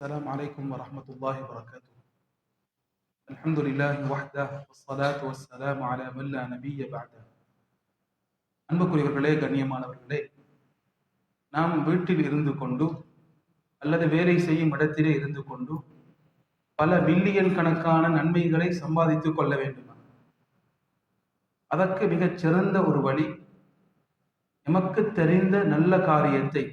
السلام عليكم ورحمة الله وبركاته الحمد لله وحده والصلاة والسلام على من لا نبي بعده அன்புக்குரியவர்களே கண்ணியமானவர்களே நாம் வீட்டில் இருந்து கொண்டு அல்லது வேலை செய்யும் இடத்திலே இருந்து கொண்டு பல மில்லியன் கணக்கான நன்மைகளை சம்பாதித்துக் கொள்ள வேண்டுமா அதற்கு மிகச் சிறந்த ஒரு வழி எமக்கு தெரிந்த நல்ல காரியத்தை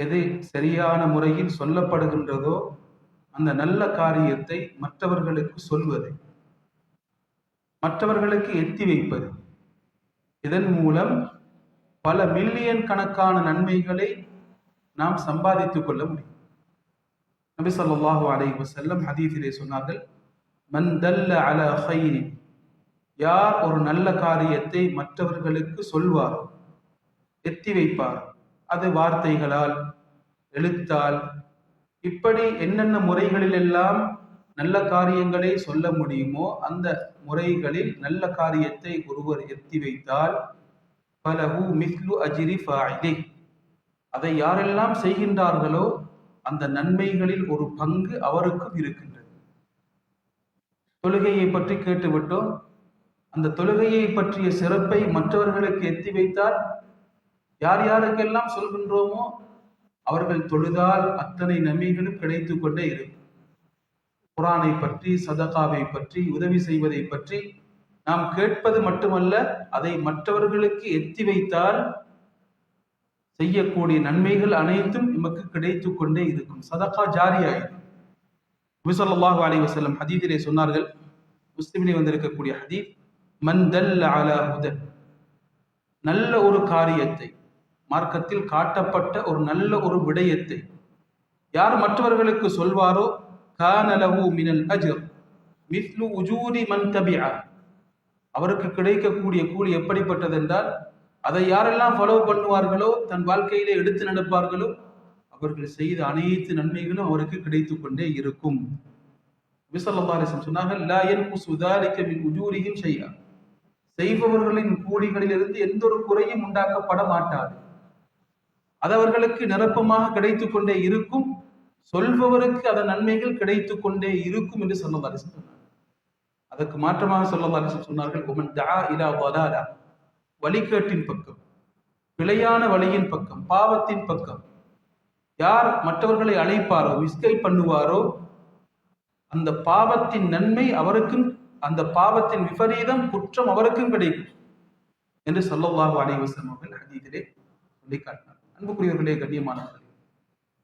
எது சரியான முறையில் சொல்லப்படுகின்றதோ அந்த நல்ல காரியத்தை மற்றவர்களுக்கு சொல்வது மற்றவர்களுக்கு எத்தி வைப்பது. இதன் மூலம் பல மில்லியன் கணக்கான நன்மைகளை நாம் சம்பாதித்துக் கொள்ள முடியும். நபி சொல்லாஹு அலைஹி வஸல்லம் ஹதீஃபிலே சொன்னார்கள் மந்தல்ல யார் ஒரு நல்ல காரியத்தை மற்றவர்களுக்கு சொல்வாரோ எத்தி வைப்பாரோ அது வார்த்தைகளால் எழுத்தால். இப்படி என்னென்ன முறைகளில் எல்லாம் நல்ல காரியங்களை சொல்ல முடியுமோ அந்த முறைகளில் நல்ல காரியத்தை ஒருவர் எத்தி வைத்தால் பலஹு மிஸ்லு அஜிரி ஃபாயிலே. அதை யாரெல்லாம் செய்கின்றார்களோ அந்த நன்மைகளில் ஒரு பங்கு அவருக்கும் இருக்கின்றது. தொழுகையை பற்றி கேட்டுவிட்டோம். அந்த தொழுகையை பற்றிய சிறப்பை மற்றவர்களுக்கு எத்தி வைத்தால் யார் யாருக்கெல்லாம் சொல்கின்றோமோ அவர்கள் தொழுதால் அத்தனை நன்மைகளும் கிடைத்து கொண்டே இருக்கும். குரானை பற்றி சதகாவை பற்றி உதவி செய்வதை பற்றி நாம் கேட்பது மட்டுமல்ல அதை மற்றவர்களுக்கு எத்தி வைத்தால் செய்யக்கூடிய நன்மைகள் அனைத்தும் நமக்கு கிடைத்து கொண்டே இருக்கும். சதகா ஜாரியாயிடும். விசல்லாஹு அலி வசல்லம் ஹதீதிலே சொன்னார்கள் முஸ்லிமிலே வந்திருக்கக்கூடிய ஹதீத் மந்தல் அலா நல்ல ஒரு காரியத்தை மார்க்கத்தில் காட்டப்பட்ட ஒரு நல்ல ஒரு விடயத்தை. யார் மற்றவர்களுக்கு சொல்வாரோ? கானலவு மினல் அஜர் மிஸ்லு உஜூரி மன் தபியா அவருக்கு கிடைக்கக்கூடிய கூலி எப்படிப்பட்டது என்றால் அதை யாரெல்லாம் ஃபாலோ பண்ணுவார்களோ தன் வாழ்க்கையிலே எடுத்து நடப்பார்களோ அவர்கள் செய்த அனைத்து நன்மைகளும் அவருக்கு கிடைத்து கொண்டே இருக்கும். விசல்லாசன் சொன்னார்கள் லாயன் சுதாரிக்க மின் உஜூரியும் செய்யா செய்பவர்களின் கூலிகளிலிருந்து எந்த ஒரு குறையும் உண்டாக்கப்பட மாட்டாது. அது அவர்களுக்கு நிரப்பமாக கிடைத்து கொண்டே இருக்கும். சொல்பவருக்கு அதன் நன்மைகள் கிடைத்து கொண்டே இருக்கும் என்று சொல்லலாரி சொன்னார் அதற்கு மாற்றமாக சொல்லலாரி சொன்னார்கள் உமன் தா இலா வலாலா. வழிகேட்டின் பக்கம் பிழையான வழியின் பக்கம் பாவத்தின் பக்கம். யார் மற்றவர்களை அழைப்பாரோ மிஸ்கை பண்ணுவாரோ அந்த பாவத்தின் நன்மை அவருக்கும் அந்த பாவத்தின் விபரீதம் குற்றம் அவருக்கும் கிடைக்கும் என்று சொல்லவாக அனைவசம் அவர்கள் ஹதீதிலே சொல்லி காட்டினார் அன்புக்குரியவர்களே கண்ணியமானவர்கள்.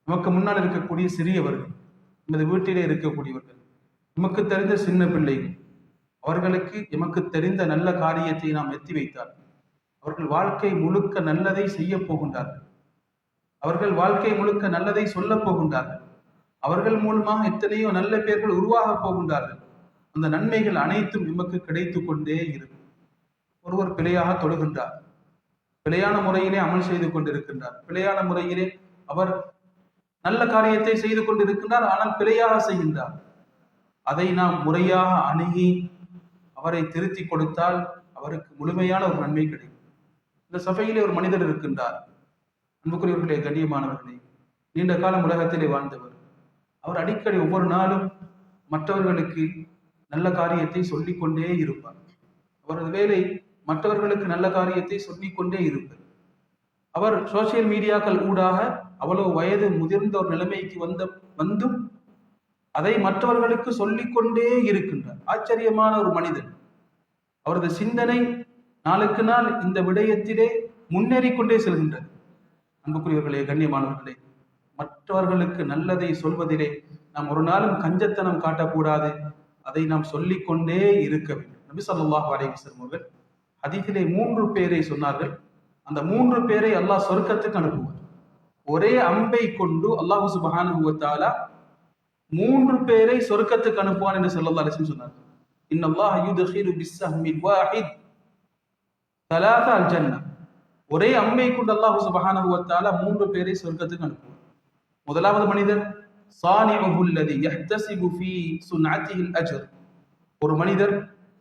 நமக்கு முன்னால் இருக்கக்கூடிய சிறியவர்கள் நமது வீட்டிலே இருக்கக்கூடியவர்கள் நமக்கு தெரிந்த சின்ன பிள்ளைகள் அவர்களுக்கு எமக்கு தெரிந்த நல்ல காரியத்தை நாம் எத்தி வைத்தார் அவர்கள் வாழ்க்கை முழுக்க நல்லதை செய்ய போகின்றார்கள். அவர்கள் வாழ்க்கை முழுக்க நல்லதை சொல்ல போகின்றார்கள். அவர்கள் மூலமாக எத்தனையோ நல்ல பேர்கள் உருவாக போகின்றார்கள். அந்த நன்மைகள் அனைத்தும் எமக்கு கிடைத்து கொண்டே இருக்கும். ஒருவர் பிழையாக தொழுகின்றார். பிழையான முறையிலே அமல் செய்து கொண்டிருக்கின்றார். பிழையான முறையிலே அவர் நல்ல காரியத்தை செய்து கொண்டிருக்கின்றார் ஆனால் பிழையாக செய்கின்றார். அதை நாம் முறையாக அணுகி அவரை திருத்தி கொடுத்தால் அவருக்கு முழுமையான ஒரு நன்மை கிடைக்கும். இந்த சபையிலே ஒரு மனிதர் இருக்கின்றார். அன்புக்குரியவர்களே கண்ணியமானவர்களே நீண்ட காலம் உலகத்திலே வாழ்ந்தவர். அவர் அடிக்கடி ஒவ்வொரு நாளும் மற்றவர்களுக்கு நல்ல காரியத்தை சொல்லிக்கொண்டே இருப்பார். அவரது வேலை மற்றவர்களுக்கு நல்ல காரியத்தை சொல்லிக்கொண்டே இருப்பர் அவர் சோசியல் மீடியாக்கள் ஊடாக அவ்வளவு வயது முதிர்ந்த ஒரு நிலைமைக்கு வந்த வந்தும் அதை மற்றவர்களுக்கு சொல்லிக்கொண்டே இருக்கின்றார். ஆச்சரியமான ஒரு மனிதன். அவரது சிந்தனை நாளுக்கு நாள் இந்த விடயத்திலே முன்னேறி கொண்டே செல்கின்றது. அன்புக்குரியவர்களே கண்ணியமானவர்களே மற்றவர்களுக்கு நல்லதை சொல்வதிலே நாம் ஒரு நாளும் கஞ்சத்தனம் காட்டக்கூடாது. அதை நாம் சொல்லிக்கொண்டே இருக்க வேண்டும். நபி சொல்லாஹ் அலைவசம் அவர்கள் அதிகிலே மூன்று பேரை சொன்னார்கள். அந்த மூன்று பேரை அல்லாஹ் சொர்க்கத்துக்கு அனுப்புவார். ஒரே அம்பை கொண்டு அல்லாஹு சுபஹானுவத்தாலா மூன்று பேரை சொர்க்கத்துக்கு அனுப்புவான் என்று சொல்லல்லா அலிசம் சொன்னார் இன்னல்லாஹ் யுத்ஹிரு பிஸ்ஸஹ்மில் வாஹித் தலாதா அல் ஜன்னா ஒரே அம்மை கொண்டு அல்லாஹு சுபஹானுவத்தாலா மூன்று பேரை சொர்க்கத்துக்கு அனுப்புவார். முதலாவது மனிதர் சானிபுல்லதி யஹ்தசிபு ஃபீ சுன்அத்திஹில் அஜர். ஒரு மனிதர்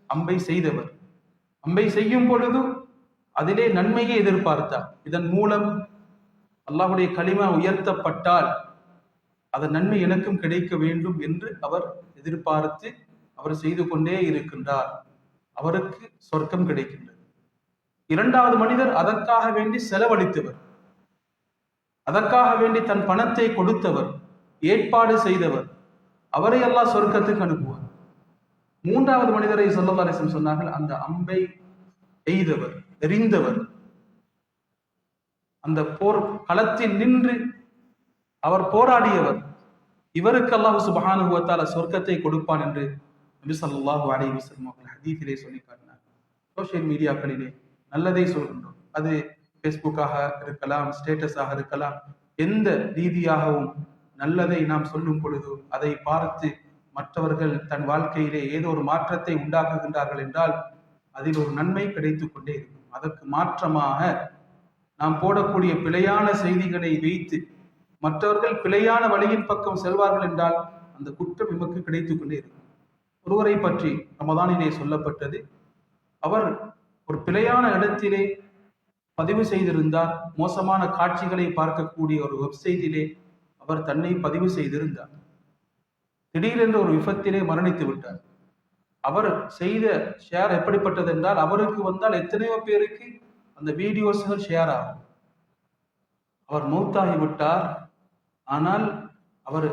அம்பை செய்தவர். அம்பை செய்யும் பொழுது அதிலே நன்மையை எதிர்பார்த்தார். இதன் மூலம் அல்லாஹுடைய களிமா உயர்த்தப்பட்டால் அதன் நன்மை எனக்கும் கிடைக்க வேண்டும் என்று அவர் எதிர்பார்த்து அவர் செய்து கொண்டே இருக்கின்றார். அவருக்கு சொர்க்கம் கிடைக்கின்றது. இரண்டாவது மனிதர் அதற்காக வேண்டி செலவழித்தவர். அதற்காக வேண்டி தன் பணத்தை கொடுத்தவர். ஏற்பாடு செய்தவர். அவரை எல்லாம் சொர்க்கத்துக்கு அனுப்புவார். மூன்றாவது மனிதரை சொல்லவாரிசம் சொன்னார்கள் அந்த அம்பை எய்தவர் எரிந்தவர் அந்த போர் களத்தில் நின்று அவர் போராடியவர். இவருக்கு அல்லாஹ் சுபஹானுவத்தால சொர்க்கத்தை கொடுப்பான் என்று நபி ஸல்லல்லாஹு அவர்கள் ஹதீஃபிலே சொல்லி காட்டினார். சோஷியல் மீடியாக்களிலே நல்லதை சொல்கின்றோம். அது ஃபேஸ்புக்காக இருக்கலாம் ஸ்டேட்டஸாக இருக்கலாம் எந்த ரீதியாகவும் நல்லதை நாம் சொல்லும் பொழுது அதை பார்த்து மற்றவர்கள் தன் வாழ்க்கையிலே ஏதோ ஒரு மாற்றத்தை உண்டாக்குகின்றார்கள் என்றால் அதில் ஒரு நன்மை கிடைத்து கொண்டே இருக்கும். அதற்கு மாற்றமாக நாம் போடக்கூடிய பிழையான செய்திகளை வைத்து மற்றவர்கள் பிழையான வழியின் பக்கம் செல்வார்கள் என்றால் அந்த குற்றம் எமக்கு கிடைத்துக் கொண்டே இருக்கும். ஒருவரை பற்றி ரமதானிலே சொல்லப்பட்டது அவர் ஒரு பிழையான இடத்திலே பதிவு செய்திருந்தார். மோசமான காட்சிகளை பார்க்கக்கூடிய ஒரு வெப்சைட்டிலே அவர் தன்னை பதிவு செய்திருந்தார். திடீரென்று ஒரு விபத்திலே மரணித்து விட்டார். அவர் செய்த ஷேர் எப்படிப்பட்டது என்றால் அவருக்கு வந்தால் எத்தனையோ பேருக்கு அந்த வீடியோஸ்கள் ஷேர் ஆகும். அவர் மௌத்தாகி விட்டார். ஆனால் அவர்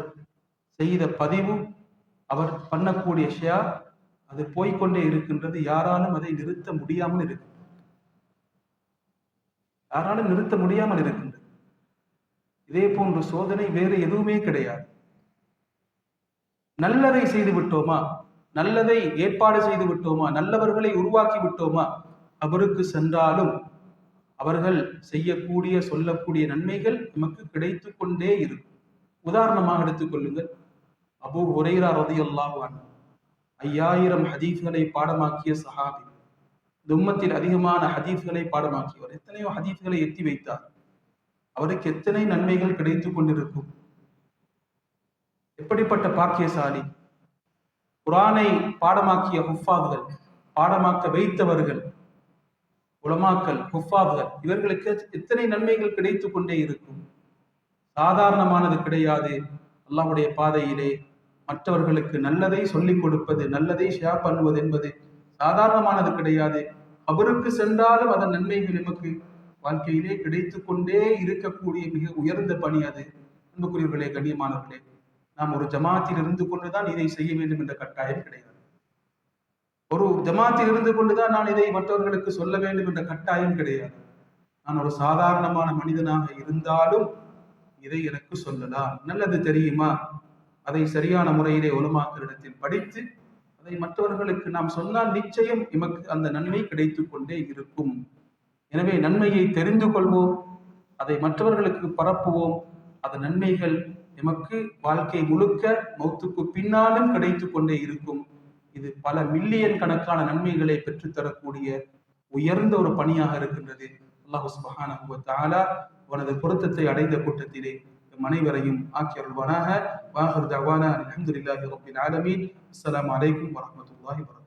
செய்த பதிவு அவர் பண்ணக்கூடிய ஷேர் அது போய்கொண்டே இருக்கின்றது. யாராலும் அதை நிறுத்த முடியாமல் இருக்கு. யாராலும் நிறுத்த முடியாமல் இருக்கின்றது. இதே போன்ற சோதனை வேறு எதுவுமே கிடையாது. நல்லதை செய்து விட்டோமா? நல்லதை ஏற்பாடு செய்து விட்டோமா? நல்லவர்களை உருவாக்கி விட்டோமா? அவருக்கு சென்றாலும் அவர்கள் செய்யக்கூடிய சொல்லக்கூடிய நன்மைகள் நமக்கு கிடைத்து கொண்டே இருக்கும். உதாரணமாக எடுத்துக்கொள்ளுங்கள் அபு ஒரேரா ரதியல்லாஹ் ஐயாயிரம் ஹதீஃப்களை பாடமாக்கிய சஹாபி. தும்மத்தில் அதிகமான ஹதீஃப்களை பாடமாக்கியவர். எத்தனையோ ஹதீஃப்களை எத்தி வைத்தார். அவருக்கு எத்தனை நன்மைகள் கிடைத்து கொண்டிருக்கும்? எப்படிப்பட்ட பாக்கியசாலி? குரானை பாடமாக்கிய ஹுஃபாதுகள் பாடமாக்க வைத்தவர்கள் உலமாக்கல் ஹுஃபாதுகள் இவர்களுக்கு எத்தனை நன்மைகள் கிடைத்து கொண்டே இருக்கும்? சாதாரணமானது கிடையாது. அல்லாவுடைய பாதையிலே மற்றவர்களுக்கு நல்லதை சொல்லிக் கொடுப்பது நல்லதை ஷேர் பண்ணுவது என்பது சாதாரணமானது கிடையாது. அவருக்கு சென்றாலும் அதன் நன்மைகள் நமக்கு வாழ்க்கையிலே கிடைத்து கொண்டே இருக்கக்கூடிய மிக உயர்ந்த பணி அது. அன்புக்குரியவர்களே கண்ணியமானவர்களே நாம் ஒரு ஜமாத்தில் இருந்து கொண்டுதான் இதை செய்ய வேண்டும் என்ற கட்டாயம் கிடையாது. ஒரு ஜமாத்தில் இருந்து கொண்டுதான் நான் இதை மற்றவர்களுக்கு சொல்ல வேண்டும் என்ற கட்டாயம் கிடையாது. நான் ஒரு சாதாரணமான மனிதனாக இருந்தாலும் இதை எனக்கு சொல்லலாம். நல்லது தெரியுமா? அதை சரியான முறையிலே உலமாக்களிடத்தில் படித்து அதை மற்றவர்களுக்கு நாம் சொன்னால் நிச்சயம் எமக்கு அந்த நன்மை கிடைத்து கொண்டே இருக்கும். எனவே நன்மையை தெரிந்து கொள்வோம் அதை மற்றவர்களுக்கு பரப்புவோம். அதன் நன்மைகள் எமக்கு வாழ்க்கை முழுக்க மௌத்துக்கு பின்னாலும் கிடைத்து கொண்டே இருக்கும். இது பல மில்லியன் கணக்கான நன்மைகளை பெற்றுத்தரக்கூடிய உயர்ந்த ஒரு பணியாக இருக்கின்றது. அல்லாஹு சுபஹானஹு தாலா அவனது பொருத்தத்தை அடைந்த கூட்டத்திலே மனைவரையும் அனைவரையும் ஆக்கி அருள்வானாக. வாஹர் தவானா அலமதுல்லாஹி ரபின் ஆலமீன். அஸ்லாம் அலைக்கும் வரஹ்மத்துல்லாஹி வபரகாத்துஹு